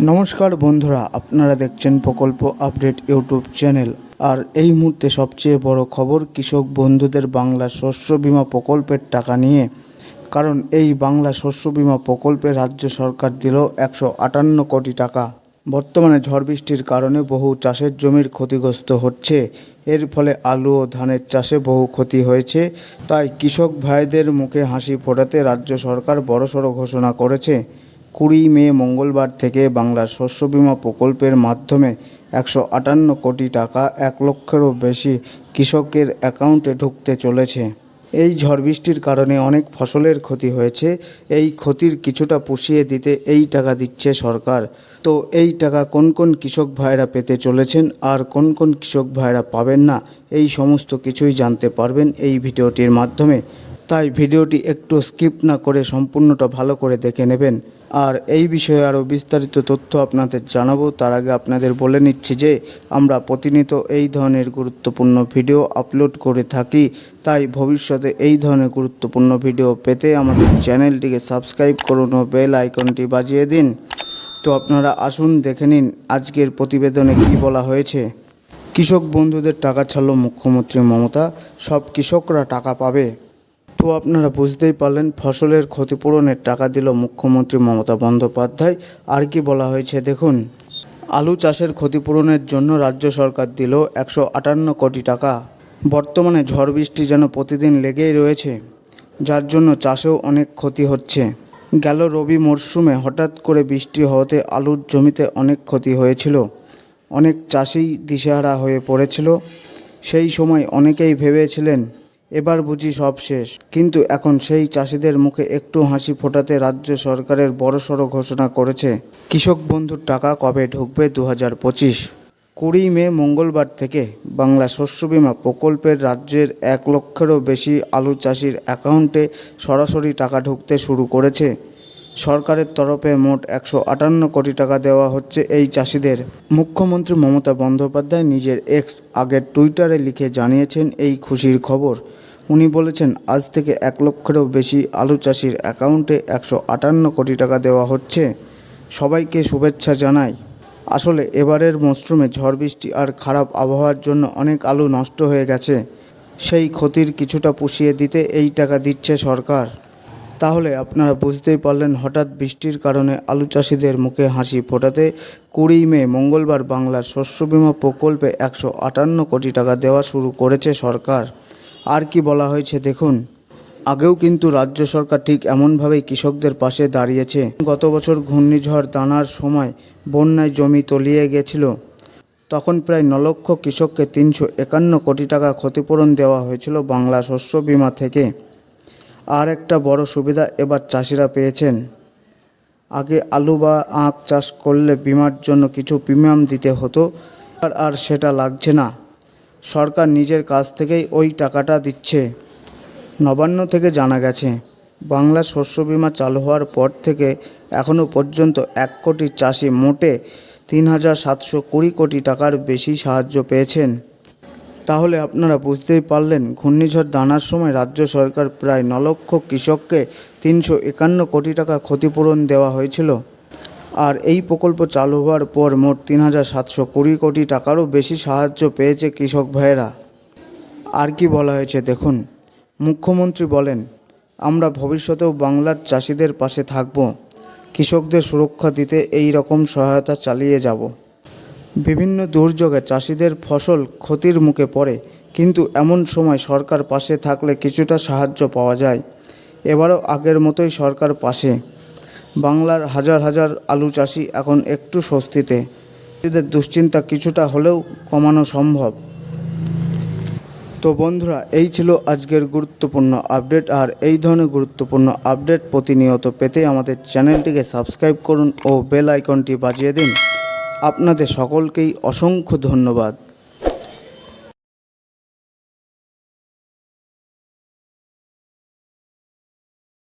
নমস্কার বন্ধুরা, আপনারা দেখছেন প্রকল্প আপডেট ইউটিউব চ্যানেল। আর এই মুহূর্তে সবচেয়ে বড় খবর, কৃষক বন্ধুদের বাংলা শস্য বিমা প্রকল্পের টাকা নিয়ে। কারণ এই বাংলা শস্য বিমা প্রকল্পে রাজ্য সরকার দিল একশো আটান্ন কোটি টাকা। বর্তমানে ঝড় বৃষ্টির কারণে বহু চাষের জমির ক্ষতিগ্রস্ত হচ্ছে। এর ফলে আলু ও ধানের চাষে বহু ক্ষতি হয়েছে। তাই কৃষক ভাইদের মুখে হাসি ফোটাতে রাজ্য সরকার বড়সড় ঘোষণা করেছে। কুড়ি মে মঙ্গলবার থেকে বাংলার শস্য বিমা প্রকল্পের মাধ্যমে একশো আটান্ন কোটি টাকা এক লক্ষেরও বেশি কৃষকের অ্যাকাউন্টে ঢুকতে চলেছে। এই ঝড় বৃষ্টির কারণে অনেক ফসলের ক্ষতি হয়েছে। এই ক্ষতির কিছুটা পুষিয়ে দিতে এই টাকা দিচ্ছে সরকার। তো এই টাকা কোন কোন কৃষক ভাইরা পেতে চলেছেন আর কোন কোন কৃষক ভাইরা পাবেন না, এই সমস্ত কিছুই জানতে পারবেন এই ভিডিওটির মাধ্যমে। তাই ভিডিওটি একটু স্কিপ না করে সম্পূর্ণটা ভালো করে দেখে নেবেন। আর এই বিষয়ে আরও বিস্তারিত তথ্য আপনাদের জানাব। তার আগে আপনাদের বলে নিচ্ছি যে, আমরা প্রতিনিয়ত এই ধরনের গুরুত্বপূর্ণ ভিডিও আপলোড করে থাকি। তাই ভবিষ্যতে এই ধরনের গুরুত্বপূর্ণ ভিডিও পেতে আমাদের চ্যানেলটিকে সাবস্ক্রাইব করুন ও বেল আইকনটি বাজিয়ে দিন। তো আপনারা আসুন, দেখে নিন আজকের প্রতিবেদনে কী বলা হয়েছে। কৃষক বন্ধুদের টাকা ছাড়ল মুখ্যমন্ত্রী মমতা, সব কৃষকরা টাকা পাবে। তো আপনারা বুঝতেই পারলেন, ফসলের ক্ষতিপূরণের টাকা দিল মুখ্যমন্ত্রী মমতা বন্দ্যোপাধ্যায়। আর কি বলা হয়েছে দেখুন। আলু চাষের ক্ষতিপূরণের জন্য রাজ্য সরকার দিল একশো আটান্ন কোটি টাকা। বর্তমানে ঝড় বৃষ্টি যেন প্রতিদিন লেগেই রয়েছে, যার জন্য চাষেও অনেক ক্ষতি হচ্ছে। গেল রবি মরশুমে হঠাৎ করে বৃষ্টি হওয়াতে আলুর জমিতে অনেক ক্ষতি হয়েছিল। অনেক চাষি দিশেহারা হয়ে পড়েছিল। সেই সময় অনেকেই ভেবেছিলেন এবার বুঝি সব শেষ। কিন্তু এখন সেই চাষিদের মুখে একটু হাসি ফোটাতে রাজ্য সরকারের বড়সড় ঘোষণা করেছে, কৃষক বন্ধুর টাকা কবে ঢুকবে দু হাজার পঁচিশ? কুড়ি মে মঙ্গলবার থেকে বাংলা শস্য বিমা প্রকল্পের রাজ্যের এক লক্ষেরও বেশি আলু চাষির অ্যাকাউন্টে সরাসরি টাকা ঢুকতে শুরু করেছে। সরকারের তরফে মোট একশো আটান্ন কোটি টাকা দেওয়া হচ্ছে এই চাষিদের। মুখ্যমন্ত্রী মমতা বন্দ্যোপাধ্যায় নিজের এক্স আগের টুইটারে লিখে জানিয়েছেন এই খুশির খবর। উনি বলেছেন, আজ থেকে এক লক্ষেরও বেশি আলু চাষির অ্যাকাউন্টে একশো আটান্ন কোটি টাকা দেওয়া হচ্ছে। সবাইকে শুভেচ্ছা জানাই। আসলে এবারের মরশুমে ঝড় বৃষ্টি আর খারাপ আবহাওয়ার জন্য অনেক আলু নষ্ট হয়ে গেছে। সেই ক্ষতির কিছুটা পুষিয়ে দিতে এই টাকা দিচ্ছে সরকার। তাহলে আপনারা বুঝতেই পারলেন হঠাৎ বৃষ্টির কারণে আলু চাষিদের মুখে হাসি ফোটাতে কুড়ি মে মঙ্গলবার বাংলার শস্য বীমা প্রকল্পে একশো আটান্ন কোটি টাকা দেওয়া শুরু করেছে সরকার। আর কি বলা হয়েছে দেখুন। আগেও কিন্তু রাজ্য সরকার ঠিক এমনভাবেই কৃষকদের পাশে দাঁড়িয়েছে। গত বছর ঘূর্ণিঝড় দানার সময় বন্যায় জমি তলিয়ে গেছিল। তখন প্রায় ন লক্ষ কৃষককে তিনশো একান্ন কোটি টাকা ক্ষতিপূরণ দেওয়া হয়েছিল বাংলা শস্য বীমা থেকে। আর একটা বড় সুবিধা এবার চাষিরা পেয়েছেন। আগে আলু বা আখ চাষ করলে বিমার জন্য কিছু প্রিমিয়াম দিতে হতো, আর আর সেটা লাগছে না। সরকার নিজের কাছ থেকেই ওই টাকাটা দিচ্ছে। নবান্ন থেকে জানা গেছে বাংলা শস্য বীমা চালু হওয়ার পর থেকে এখনও পর্যন্ত এক কোটি চাষি মোটে তিন হাজার সাতশো কুড়ি কোটি টাকার বেশি সাহায্য পেয়েছেন। তাহলে আপনারা বুঝতেই পারলেন, ঘূর্ণিঝড় দানার সময় রাজ্য সরকার প্রায় ন লক্ষ কৃষককে তিনশো একান্ন কোটি টাকা ক্ষতিপূরণ দেওয়া হয়েছিল। আর এই প্রকল্প চালু হওয়ার পর মোট তিন হাজার সাতশো কুড়ি কোটি টাকারও বেশি সাহায্য পেয়েছে কৃষক ভাইয়েরা। আর কি বলা হয়েছে দেখুন, মুখ্যমন্ত্রী বলেন, আমরা ভবিষ্যতেও বাংলার চাষিদের পাশে থাকব। কৃষকদের সুরক্ষা দিতে এই রকম সহায়তা চালিয়ে যাব। বিভিন্ন দুর্যোগে চাষিদের ফসল ক্ষতির মুখে পড়ে, কিন্তু এমন সময় সরকার পাশে থাকলে কিছুটা সাহায্য পাওয়া যায়। এবারও আগের মতোই সরকার পাশে। বাংলার হাজার হাজার আলু চাষি এখন একটু স্বস্তিতে। এদের দুশ্চিন্তা কিছুটা হলেও কমানো সম্ভব। তো বন্ধুরা, এই ছিল আজকের গুরুত্বপূর্ণ আপডেট। আর এই ধরনের গুরুত্বপূর্ণ আপডেট প্রতিনিয়ত পেতে আমাদের চ্যানেলটিকে সাবস্ক্রাইব করুন ও বেল আইকনটি বাজিয়ে দিন। আপনাদের সকলকেই অসংখ্য ধন্যবাদ।